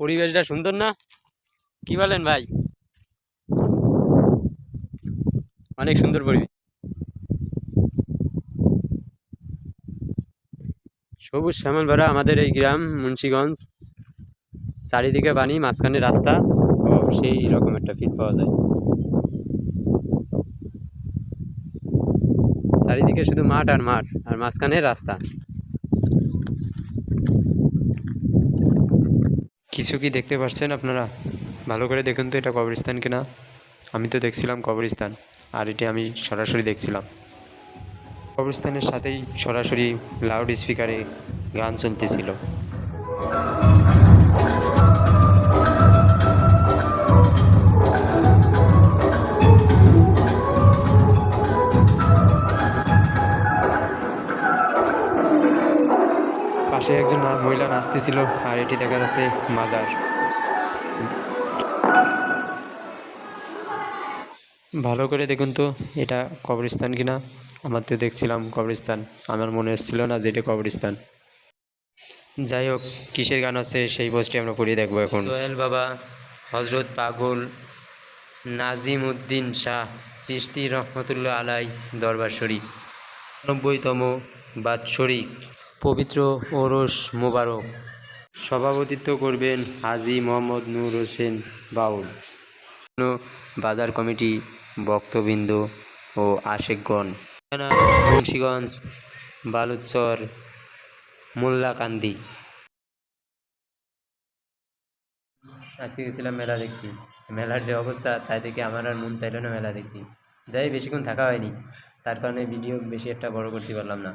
পরিবেশটা সুন্দর না? কি বলেন ভাই? অনেক সুন্দর পরিবেশ। সবুজ শ্যামল ভরা আমাদের এই গ্রাম, মুন্সিগঞ্জ। চারিদিকে পানি, মাঝখানে রাস্তা, ও সেই রকম একটা ফিল পাওয়া যায়। চারিদিকে শুধু মাঠ আর মাঠ, আর মাঝখানে রাস্তা। কিছু কি দেখতে পাচ্ছেন আপনারা? ভালো করে দেখুন তো এটা কবরস্থান কিনা। আমি তো দেখছিলাম কবরস্থান, আর এটি আমি সরাসরি দেখছিলাম। কবরস্থানের সাথেই সরাসরি লাউড স্পিকারে গান চলতেছিল। পাশে একজন মহিলা নাচতেছিল, আর এটি দেখা যাচ্ছে মাজার। ভালো করে দেখুন তো, এটা কবরস্থান কিনা? আমার তো দেখছিলাম কবরস্থান। আমার মনে হচ্ছিল না যে এটা কবরস্থান। যাই হোক, কিসের গান আছে সেই পোস্টটি আমরা পড়িয়ে দেখব এখন। দোয়েল বাবা হজরত পাগল নাজিম উদ্দিন শাহ চিস্তি রহমতুল্লাহ আলাই দরবার শরীফ। নব্বইতম বাৎসরিক পবিত্র ওরস মোবারক। সভাপতিত্ব করবেন হাজি মোহাম্মদ নূর হোসেন বাউল। বাজার কমিটি বক্তবৃন্দ ও আশেকগণ। মুন্সীগঞ্জ বালুচর মোল্লাকান্দি। আজকে গেছিলাম মেলা দেখতে। মেলার যে অবস্থা তাই দেখে আমার আর মন চাইলো না মেলা দেখতে। যাই বেশিক্ষণ থাকা হয়নি। তার কারণে ভিডিও বেশি একটা বড় করতে পারলাম না।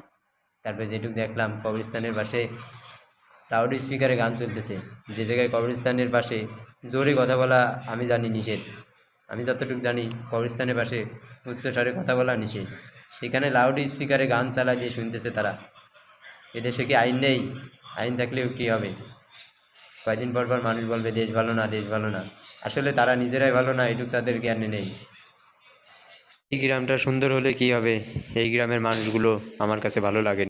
তারপরে যেটুকু দেখলাম, কবরস্থানের পাশে লাউড স্পিকারে গান চলতেছে। যে জায়গায় কবরস্থানের পাশে জোরে কথা বলা আমি জানি নিষেধ। আমি যতটুকু জানি, কবরস্থানের পাশে উচ্চস্বরে কথা বলা নিষেধ। সেখানে লাউড স্পিকারে গান চালা দিয়ে শুনতেছে তারা। এদেশে কি আইন নেই? আইন থাকলেও কী হবে? কয়দিন পর পর মানুষ বলবে, দেশ ভালো না, দেশ ভালো না। আসলে তারা নিজেরাই ভালো না, এটুকু তাদের জ্ঞানে নেই। এই গ্রামটা সুন্দর হলে কি হবে? এই গ্রামের মানুষগুলো আমার কাছে ভালো লাগে